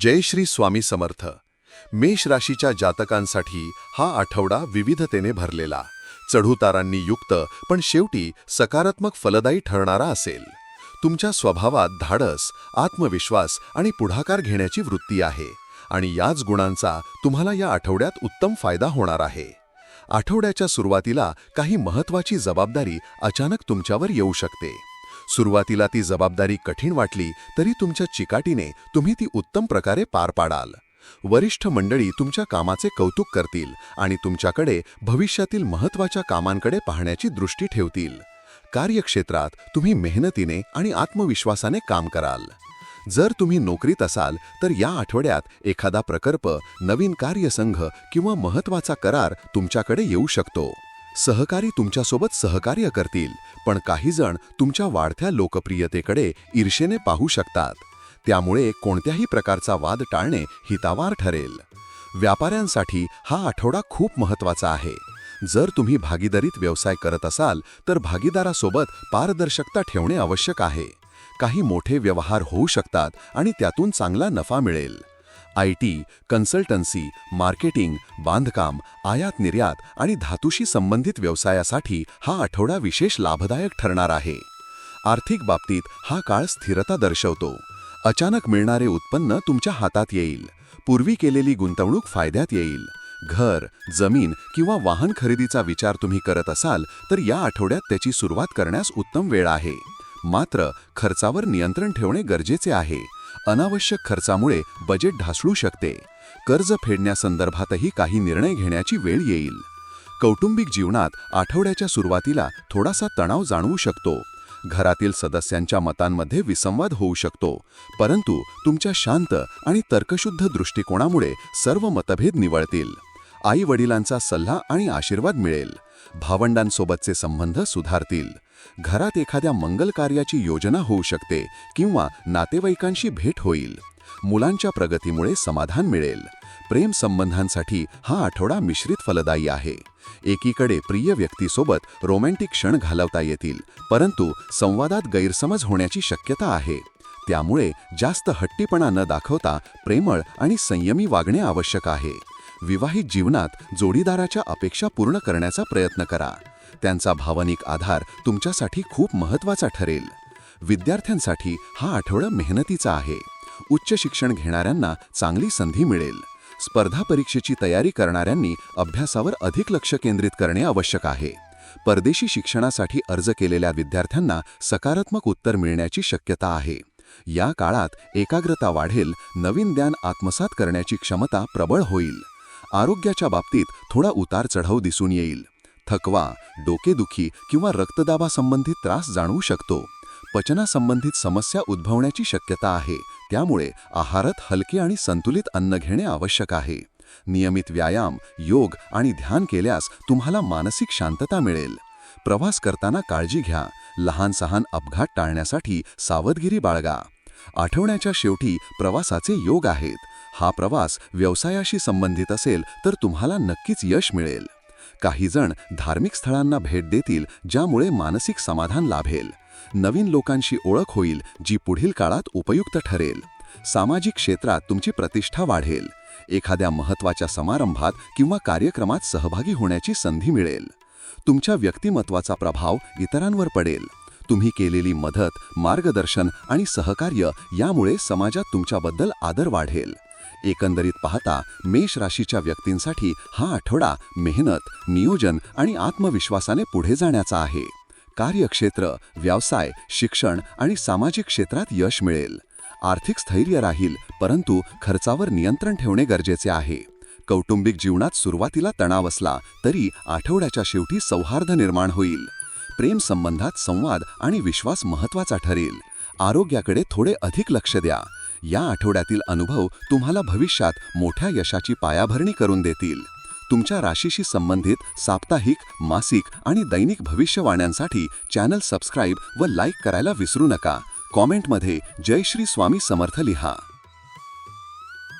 जय श्री स्वामी समर्थ. मेष राशीच्या जातकांसाठी हा आठवडा विविधतेने भरलेला. चढउतारांनी युक्त पण शेवटी सकारात्मक फलदायी ठरणारा असेल. तुमच्या स्वभावात धाडस आत्मविश्वास आणि पुढाकार घेण्याची वृत्ती आहे. आणि याच गुणांचा तुम्हाला या आठवड्यात उत्तम फायदा होणार आहे. आठवड्याच्या सुरुवातीला काही महत्वाची जबाबदारी अचानक तुमच्यावर येऊ शकते. सुरुवातीला ती जबाबदारी कठीण वाटली तरी तुमच्या चिकाटीने तुम्ही ती उत्तम प्रकारे पार पाडाल. वरिष्ठ मंडळी तुमच्या कामाचे कौतुक करतील आणि तुमच्याकडे भविष्यातील महत्त्वाच्या कामांकडे पाहण्याची दृष्टी ठेवतील. कार्यक्षेत्रात तुम्ही मेहनतीने आणि आत्मविश्वासाने काम कराल. जर तुम्ही नोकरीत असाल तर या आठवड्यात एखादा प्रकल्प नवीन कार्यसंघ किंवा महत्त्वाचा करार तुमच्याकडे येऊ शकतो. सहकारी तुमच्यासोबत सहकार्य करतील. पण काही जण तुमच्या वाढत्या लोकप्रियतेकडे ईर्षेने पाहू शकतात. त्यामुळे कोणत्याही प्रकारचा वाद टाळणे हितावार ठरेल. व्यापाऱ्यांसाठी हा आठवडा खूप महत्त्वाचा आहे. जर तुम्ही भागीदारीत व्यवसाय करत असाल तर भागीदारासोबत पारदर्शकता ठेवणे आवश्यक आहे. काही मोठे व्यवहार होऊ शकतात आणि त्यातून चांगला नफा मिळेल. आय टी कन्सल्टन्सी मार्केटिंग बांधकाम आयात निर्यात आणि धातूशी संबंधित व्यवसायासाठी हा आठवडा विशेष लाभदायक ठरणार आहे. आर्थिक बाबतीत हा काळ स्थिरता दर्शवतो. अचानक मिळणारे उत्पन्न तुमच्या हातात येईल. पूर्वी केलेली गुंतवणूक फायद्यात येईल. घर जमीन किंवा वाहन खरेदीचा विचार तुम्ही करत असाल तर या आठवड्यात त्याची सुरुवात करण्यास उत्तम वेळ आहे. मात्र खर्चावर नियंत्रण ठेवणे गरजेचे आहे. अनावश्यक खर्चामुळे बजेट ढासळू शकते. कर्ज फेडण्यासंदर्भातही काही निर्णय घेण्याची वेळ येईल. कौटुंबिक जीवनात आठवड्याच्या सुरुवातीला थोडासा तणाव जाणवू शकतो. घरातील सदस्यांच्या मतांमध्ये विसंवाद होऊ शकतो. परंतु तुमच्या शांत आणि तर्कशुद्ध दृष्टिकोनामुळे सर्व मतभेद निवळतील. आई वडिलांचा सल्ला आणि आशीर्वाद मिळेल. भावंडांसोबतचे संबंध सुधारतील. घरात एखाद्या मंगल कार्याची योजना होऊ शकते किंवा नातेवाईकांशी भेट होईल. मुलांच्या प्रगतीमुळे समाधान मिळेल. प्रेम संबंधांसाठी हा आठवडा मिश्रित फलदायी आहे. एकीकडे प्रिय व्यक्तीसोबत रोमॅन्टिक क्षण घालवता येतील परंतु संवादात गैरसमज होण्याची शक्यता आहे. त्यामुळे जास्त हट्टीपणा न दाखवता प्रेमळ आणि संयमी वागणे आवश्यक आहे. विवाहित जीवनात जोडीदाराच्या अपेक्षा पूर्ण करण्याचा प्रयत्न करा. त्यांचा भावनिक आधार तुमच्यासाठी खूप महत्त्वाचा ठरेल. विद्यार्थ्यांसाठी हा आठवडा मेहनतीचा आहे. उच्च शिक्षण घेणाऱ्यांना चांगली संधी मिळेल. स्पर्धा परीक्षेची तयारी करणाऱ्यांनी अभ्यासावर अधिक लक्ष केंद्रित करणे आवश्यक आहे. परदेशी शिक्षणासाठी अर्ज केलेल्या विद्यार्थ्यांना सकारात्मक उत्तर मिळण्याची शक्यता आहे. या काळात एकाग्रता वाढेल नवीन ज्ञान आत्मसात करण्याची क्षमता प्रबळ होईल. आरोग्याच्या बाबतीत थोडा उतार चढाव दिसून येईल. थकवा डोकेदुखी किंवा रक्तदाबासंबंधित त्रास जाणवू शकतो. पचनासंबंधित समस्या उद्भवण्याची शक्यता आहे. त्यामुळे आहारात हलके आणि संतुलित अन्न घेणे आवश्यक आहे. नियमित व्यायाम योग आणि ध्यान केल्यास तुम्हाला मानसिक शांतता मिळेल. प्रवास करताना काळजी घ्या. लहान सहान अपघात टाळण्यासाठी सावधगिरी बाळगा. आठवण्याच्या शेवटी प्रवासाचे योग आहेत. हा प्रवास व्यवसायाशी संबंधित असेल तर तुम्हाला नक्कीच यश मिळेल. काही जण धार्मिक स्थळांना भेट देतील ज्यामुळे मानसिक समाधान लाभेल. नवीन लोकांशी ओळख होईल जी पुढील काळात उपयुक्त ठरेल. सामाजिक क्षेत्रात तुमची प्रतिष्ठा वाढेल. एखाद्या महत्त्वाच्या समारंभात किंवा कार्यक्रमात सहभागी होण्याची संधी मिळेल. तुमच्या व्यक्तिमत्वाचा प्रभाव इतरांवर पडेल. तुम्ही केलेली मदत मार्गदर्शन आणि सहकार्य यामुळे समाजात तुमच्याबद्दल आदर वाढेल. एकंदरीत पाहता मेष राशीच्या व्यक्तींसाठी हा आठवडा मेहनत नियोजन आणि आत्मविश्वासाने पुढे जाण्याचा आहे. कार्यक्षेत्र व्यवसाय शिक्षण आणि सामाजिक क्षेत्रात यश मिळेल. आर्थिक स्थैर्य राहील परंतु खर्चावर नियंत्रण ठेवणे गरजेचे आहे. कौटुंबिक जीवनात सुरुवातीला तणाव असला तरी आठवड्याच्या शेवटी सौहार्द निर्माण होईल. प्रेम संबंधात संवाद आणि विश्वास महत्त्वाचा ठरेल. आरोग्याकडे थोडे अधिक लक्ष द्या. या आठवड्यातील अनुभव तुम्हाला भविष्यात मोठ्या यशाची पायाभरणी करून देतील. तुमच्या राशीशी संबंधित साप्ताहिक मासिक आणि दैनिक भविष्यवाण्यांसाठी चॅनल सबस्क्राईब व लाईक करायला विसरू नका. कॉमेंटमध्ये जय श्री स्वामी समर्थ लिहा.